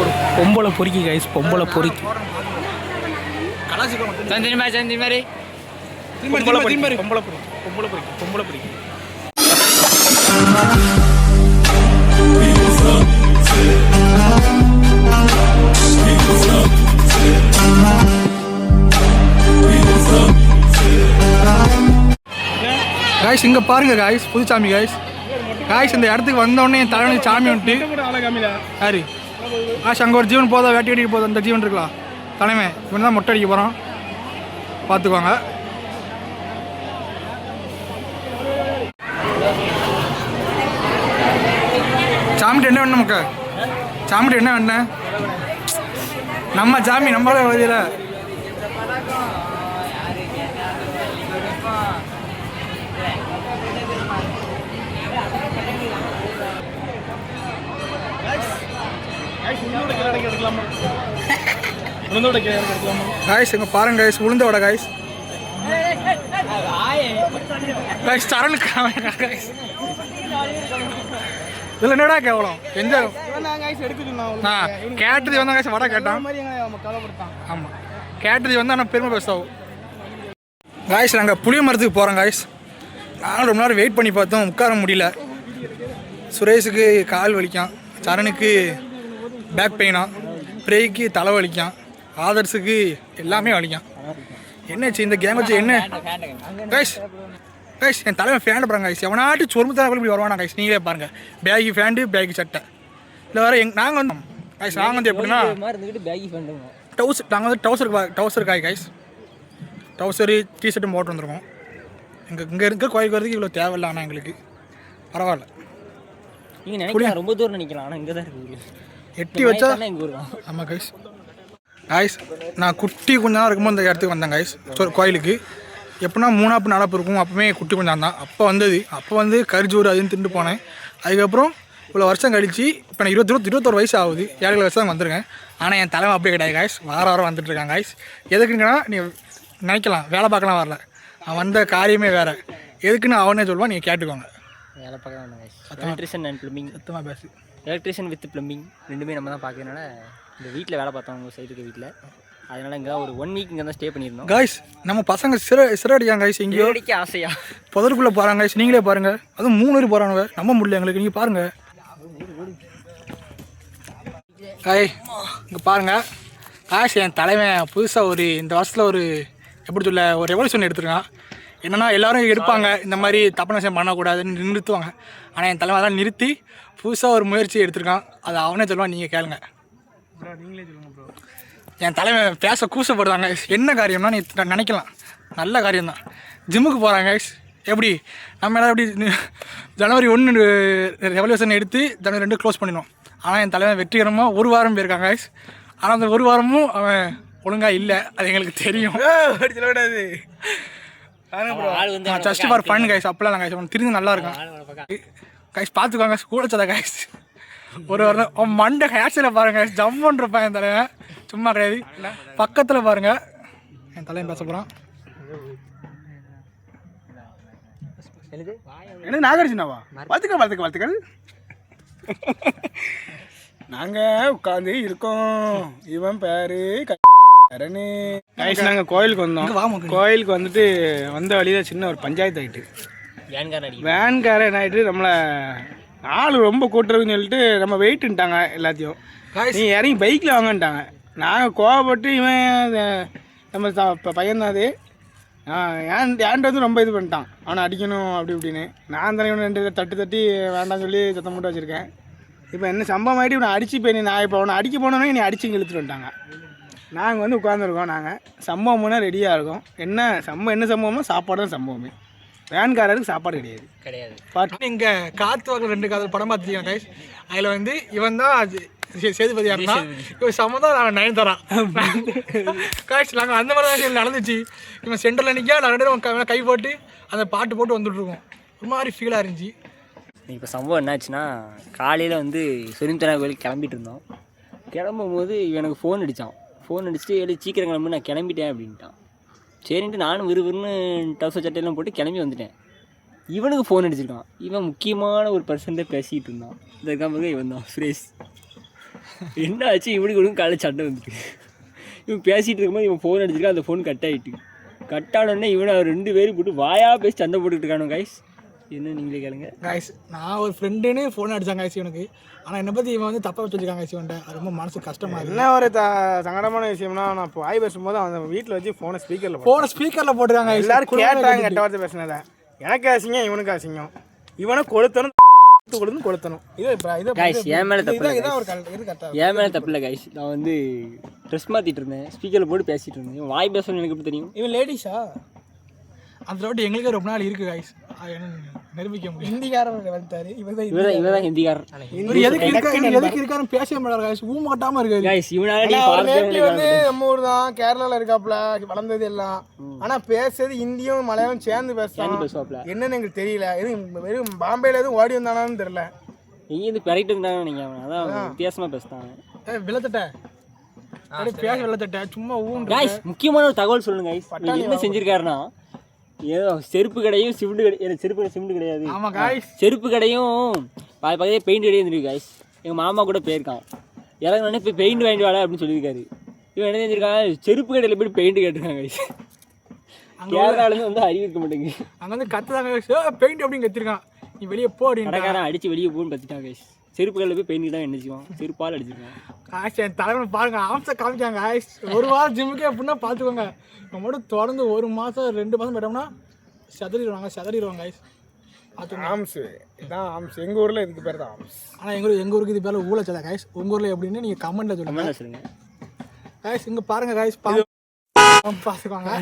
ஒரு பொம்பளை பொறுக்கி கைஸ் பொம்பளை பொறுக்கி. சந்தினி மாதிரி சந்தினி மாதிரி பொம்பளை பொறுக்கி பொம்பளை பொறுக்கி பொம்பளை பொறுக்கி பொம்பளை பொறுக்கி. காய்ஸ் இங்கே பாருங்க காய்ஸ் புதுச்சாமி காய்ஸ் காய்ஸ் இந்த இடத்துக்கு வந்தோடனே என் தலைவலி சாமி வந்துட்டு. யாரு? ஆஷ் அங்கே ஒரு ஜீவன் போதா வேட்டி வெட்டிட்டு போதும் அந்த ஜீவன் இருக்கலாம் தலைமை. இவன் தான் மொட்டை அடிக்க போகிறோம் பார்த்துக்கோங்க. சாமிட்டு என்ன வேணும் நமக்கு சாமிட்டு என்ன வேணும்? நம்ம சாமி நம்மளால வழியில் காய்ஸ் இங்கே பாருங்க காய்ஸ் உளுந்த வடை காய்ஸ் காய்ஸ் சரணுக்கு காய்ஸ் இதில் என்னடா கேவலம்? எந்த கேட்டது வந்தா காய்ஸ் வடை கேட்டான். ஆமாம் கேட்டது வந்து ஆனால் பெருமை பேசாவும் காய்ஸ் நாங்கள் புளிய மரத்துக்கு போகிறோம் காய்ஸ் நானும் ரொம்ப நேரம் வெயிட் பண்ணி பார்த்தோம் உட்கார முடியல. சுரேஷுக்கு கால் வலிக்கும் சரணுக்கு பேக் பெயினா பிரேய்க்கு தலை வலிக்கும் ஆதர்ஸுக்கு எல்லாமே வலிக்கும். என்னாச்சு இந்த கேம் வச்சு என்ன? கைஸ் கைஸ் என் தலைவன் ஃபேண்ட் பாருங்க கைஸ் எவனாட்டி சொரும்பு தலை இப்படி வருவானா கைஸ் நீங்களே பாருங்க. பேகி ஃபேண்டு பேகி சட்டை. இல்லை வேறு எங் நாங்கள் வந்து கைஸ் நாங்கள் வந்து எப்படின்னா டவுசர் நாங்கள் வந்து டவுசர் டவுசர் காய் கைஸ் டவுசரு டிஷர்ட்டும் போட்டு வந்திருக்கோம். எங்கள் இங்கே இருக்க கோயிலுக்கு வரதுக்கு இவ்வளோ தேவையில்ல ஆனால் எங்களுக்கு. பரவாயில்ல. நீங்கள் நினைக்கலாம் ரொம்ப தூரம் நினைக்கலாம் ஆனால் இங்கே தான் இருக்கு. எட்டி வச்சா? ஆமாம் கைஸ் காய்ஸ் நான் குட்டி கொஞ்ச நேரம் இருக்கும்போது இந்த இடத்துக்கு வந்தேன் கைஸ் கோயிலுக்கு. எப்படின்னா மூணாப்பு நாளாப்பு இருக்கும். அப்போவே குட்டி கொஞ்சம் தான். அப்போ வந்தது. அப்போ வந்து கரிஜோறு அதுன்னு திண்டு போனேன். அதுக்கப்புறம் இவ்வளோ வருஷம் கழிச்சு இப்போ நான் இருபத்தி இருபத்தி இருபத்தொரு வயசு ஆகுது. ஏழு வருஷம் தான் வந்திருக்கேன். ஆனால் என் தலைமை அப்படியே கிடையாது காய்ஸ் வார வாரம் வந்துட்டு இருக்காங்க காய்ஸ் எதுக்குங்கன்னா நீ நினைக்கலாம். வேலை பார்க்கலாம் வரல. அவன் வந்த காரியமே வேறு. எதுக்குன்னு அவனே சொல்லுவான் நீங்கள் கேட்டுக்கோங்க. வேலை பார்க்க வேண்டாம் எலக்ட்ரிஷியன் அண்ட் ப்ளம்பிங் சுத்தமாக பேசு. எலக்ட்ரிஷியன் வித் ப்ளம்பிங் ரெண்டுமே நம்ம தான் பார்க்கறதுனால இந்த வீட்டில் வேலை பார்த்தோம் உங்கள் சைடுக்கு வீட்டில் அதனால இங்கே ஒரு ஒன் வீக் இங்கே தான் ஸ்டே பண்ணியிருந்தோம். காய்ஸ் நம்ம பசங்க சிற சிறடியாங்க காய்ஸ் எங்கேயோ அடிக்க ஆசையா? புதருக்குள்ளே போகிறாங்க guys. நீங்களே பாருங்க. அதுவும் மூணு பேர் போகிறானுங்க நம்ப முடியல எங்களுக்கு. நீங்கள் பாருங்க. ஹாய் இங்கே பாருங்க. காசு என் தலைவன் புதுசாக ஒரு இந்த வருஷத்தில் ஒரு எப்படி சொல்ல ஒரு ரெவல்யூஷன் எடுத்திருக்கான். என்னன்னா எல்லாரும் எடுப்பாங்க. இந்த மாதிரி தப்பான விஷயம் பண்ணக்கூடாதுன்னு நிறுத்துவாங்க. ஆனால் என் தலைவன் அதெல்லாம் நிறுத்தி புதுசாக ஒரு முயற்சி எடுத்திருக்கான். அதை அவனே சொல்லுவான் நீங்கள் கேளுங்க. நீங்களே சொல்லுங்க ப்ரோ. என் தலைவன் பேச கூசப்படுறாங்க. என்ன காரியம்னா நீ நினைக்கலாம். நல்ல காரியம்தான். ஜிம்முக்கு போகிறாங்க எப்படி? நம்ம எல்லாம் எப்படி ஜனவரி ஒன்று ரெவல்யூஷன் எடுத்து ஜனவரி ரெண்டு க்ளோஸ் பண்ணிடுவோம். ஆனால் என் தலைவன் வெற்றிகரமாக ஒரு வாரம் போயிருக்காங்க guys. ஆனால் அந்த ஒரு வாரமும் அவன் ஒழுங்காக இல்லை. அது எங்களுக்கு தெரியும். சொல்லக்கூடாது ஜஸ்ட் ஃபார் ஃபன் கைஸ் அப்பெல்லாம் கைஸ் அவன் திரிந்து நல்லா இருக்கும் கைஸ் பார்த்துக்கோங்க. கூட சதா கைஸ் ஒரு வாரம் அவன் மண்டை ஹேர்ஸ்டைல பாருங்க ஜம்முன்னு இருப்பான் என் தலைவன். சும்மா கிடையாது. பக்கத்தில் பாருங்க. என் தலைவன் பேச போகிறான் என்ன நாகார்ஜுனாவா? வாழ்த்துக்கள் வாழ்த்துக்கள் வாழ்த்துக்கள். நாங்கள் உட்காந்து இருக்கோம். இவன் பேரு கரணு. நாங்கள் கோயிலுக்கு வந்தோம். கோயிலுக்கு வந்துட்டு வந்த வழியில் சின்ன ஒரு பஞ்சாயத்து ஆகிட்டு வேன்காரன் என்ன ஆகிட்டு நம்மளை ஆள் ரொம்ப கூட்டுறதுன்னு சொல்லிட்டு நம்ம வெயிட்டுன்ட்டாங்க எல்லாத்தையும். Guys. நீ இறங்கி பைக்கில் வாங்கன்ட்டாங்க. நாங்கள் கோவப்பட்டு இவன் நம்ம த- ப- பையன்தான் அது. ஏன் ஏன்ட்டு வந்து ரொம்ப இது பண்ணிட்டான். அவனை அடிக்கணும் அப்படி இப்படின்னு. நான் தானே இவனை ரெண்டு தட்டு தட்டி வேண்டாம்னு சொல்லி சத்தம் போட்டு வச்சுருக்கேன். இப்போ என்ன சம்பவம் ஆகிட்டு இவனை அடிச்சு போய் நான் இப்போ அவனை அடிக்க போனோன்னே நீ அடிச்சு இழுத்துட்டு வந்துட்டாங்க. நாங்கள் வந்து உட்காந்துருக்கோம் நாங்கள் சம்பவம்னா ரெடியாக இருக்கோம். என்ன சம்பவம் என்ன சம்பவமோ சாப்பாடு தான் சம்பவமே. வேன்காரருக்கு சாப்பாடு கிடையாது. கிடையாது. பாட்டு இங்கே காத்து ரெண்டு காதல் படம் பார்த்துருக்கேன் கைஸ் அதில் வந்து இவன் தான் சேதுபதியாக இருந்தான் இவன் சம்மந்தம் நான் நயன் தரான் நாங்கள் அந்த மாதிரி தான் நடந்துச்சு. இவன் சென்டரில் நிற்க நாங்கள் ரெண்டு பேரும் கை- போட்டு அந்த பாட்டு போட்டு வந்துட்டுருக்கோம். ஒரு மாதிரி ஃபீலாக இருந்துச்சு. இப்போ சம்பவம் என்னாச்சுன்னா காலையில் வந்து சொரிந்தனா கோயிலுக்கு கிளம்பிட்டு இருந்தோம். கிளம்பும் போது இவனுக்கு ஃபோன் அடித்தான் ஃபோன் அடிச்சுட்டு எழுதி சீக்கிரம் கிளம்பு நான் கிளம்பிட்டேன் அப்படின்ட்டான். சரின்ட்டு நானும் விறுவிறுன்னு டவுசர் சட்டையெல்லாம் போட்டு கிளம்பி வந்துட்டேன். இவனுக்கு ஃபோன் அடிச்சிருக்கான். இவன் முக்கியமான ஒரு பர்சன்ட்டை பேசிக்கிட்டு இருந்தான். இந்த இவன் தான் சுரேஷ். என்ன ஆச்சு? இவனுக்கு ஒன்றும் காலையில் சண்டை வந்துட்டு. இவன் பேசிகிட்டு இருக்கும்போது இவன் ஃபோன் அடிச்சிருக்கான் அந்த ஃபோன் கட் ஆகிட்டு கட் ஆனோடனே இவனை ரெண்டு பேரும் போட்டு வாயா பேசி சண்டை போட்டுக்கிட்டு இருக்கானு கைஸ் என்ன நீங்களே கேளுங்க. காய்ஸ் நான் ஒரு ஃப்ரெண்டுன்னு ஃபோன் அடிச்சாங்க காய்ஸ் இவனுக்கு. ஆனால் என்னை பற்றி இவன் வந்து தப்பாக வச்சுருக்காங்க காய்ஸ் இவன்ட்ட ரொம்ப மனசு கஷ்டமா இருக்கு. என்ன ஒரு த சங்கடமான விஷயம்னா நான் இப்போ வாய் பேசும்போது அவன் வீட்டில் வச்சு ஃபோனை ஸ்பீக்கரில் ஃபோனை ஸ்பீக்கரில் போட்டுருக்காங்க. எல்லாரும் கேட்டாங்க கெட்ட வார்த்தை பேசினத. எனக்கு அசிங்கம் இவனுக்கு அசிங்கம். இவனை கொளுத்தணும் கொடுத்து கொளுத்தணும். இது இப்ப- இது Guys, என் மேல தப்பு என் மேலே தப்பு இல்லை கைஸ் நான் வந்து ட்ரெஸ் மாற்றிட்டு இருந்தேன் ஸ்பீக்கரில் போட்டு பேசிகிட்டு இருந்தேன். இவன் வாய் பேசணும்னு எனக்கு எப்படி தெரியும்? இவன் லேடிஸா அந்த ரோட்டு எங்களுக்கே ரொம்ப நாள் இருக்கு காய்ஸ் நிரூபிக்க முடியும். ஹிந்திக்காரன் வந்துட்டாரு இவன் தான் இவன் தான் இவன் தான் ஹிந்திக்காரன் இவர் எதுக்கு இருக்கா இவர் எதுக்கு இருக்காருன்னு பேசவே மாட்டாரு காய்ஸ் ஊ மாட்டாம இருக்காரு கைஸ் இவனால வந்து நம்ம ஊர் தான் கேரளால இருக்காப்ல வளர்ந்தது எல்லாம். ஆனா பேசுறது இந்தியும் மலையாளம் சேர்ந்து பேசுவாப்ல என்னன்னு எங்களுக்கு தெரியல. எதுவும் வெறும் பாம்பேல எதுவும் ஓடி வந்தானான்னு தெரியல. எங்கேருந்து பெரைட்டு இருந்தாங்க நீங்கள் அவன் அதான் வித்தியாசமாக பேசுனாங்க ஏய், விளத்தட்ட பேச விளத்தட்ட சும்மா ஊன் முக்கியமான ஒரு தகவல் சொல்லுங்க இவர் என்ன செஞ்சிருக்காருன்னா ஏதோ செருப்பு கடையும் சிமெண்ட் கடை எனக்கு செருப்பு கடை சிமெண்ட் கிடையாது. ஆமா காய்ஸ் செருப்பு கடையும் பா- பக்கத்துல பெயிண்ட் கடையும் இருந்திருக்கு கைஸ் எங்கள் மாமா கூட போயிருக்கான். இறங்கினோடனே போய் பெயிண்ட் வாங்கிட்டு வாடா அப்படின்னு சொல்லியிருக்காரு. இவன் என்ன செஞ்சிருக்காங்க செருப்பு கடையில் போய் பெயிண்ட் கேட்டிருக்காங்க கைஸ் கேரளாலேருந்து வந்து அறிவு இருக்க மாட்டேங்குது. அங்க வந்து கத்துதாங்க பெயிண்ட் அப்படின்னு கத்திருக்கான் நீ வெளியே போ அப்படின்னு அடிச்சு வெளியே போன்னு கைஸ் செருப்பு கடையில் போய் பெயிண்ட் தான் என்னச்சுவான் செருப்பால் அடிச்சிருக்கான் காய்ஸ் என் தலைவனை பாருங்க ஆம்சை காமிக்காங்க காய்ஸ் ஒரு வாரம் ஜிம்முக்கே எப்படின்னா பார்த்துக்கோங்க நம்ம மட்டும் தொடர்ந்து ஒரு மாதம் ரெண்டு மாதம் போயிட்டோம்னா செதறிடுவாங்க செதறிடுவாங்க காய்ஸ் பார்த்துக்கோங்க ஆம்ஸ் இதான் ஆம்ஸ் எங்க ஊர்ல இதுக்கு பேர் தான் ஆம்ஸ் ஆனால் எங்கள் ஊர் எங்கள் ஊருக்கு இது பேர் ஊழச்சதா காய்ஸ் உங்கள் ஊரில் எப்படின்னு நீங்கள் கமெண்ட்டில் சொல்லுங்கள் கமெண்ட்ல சொல்லுங்க. காய்ஸ் இங்கே பாருங்க காய்ஸ் பார்த்துக்கோங்க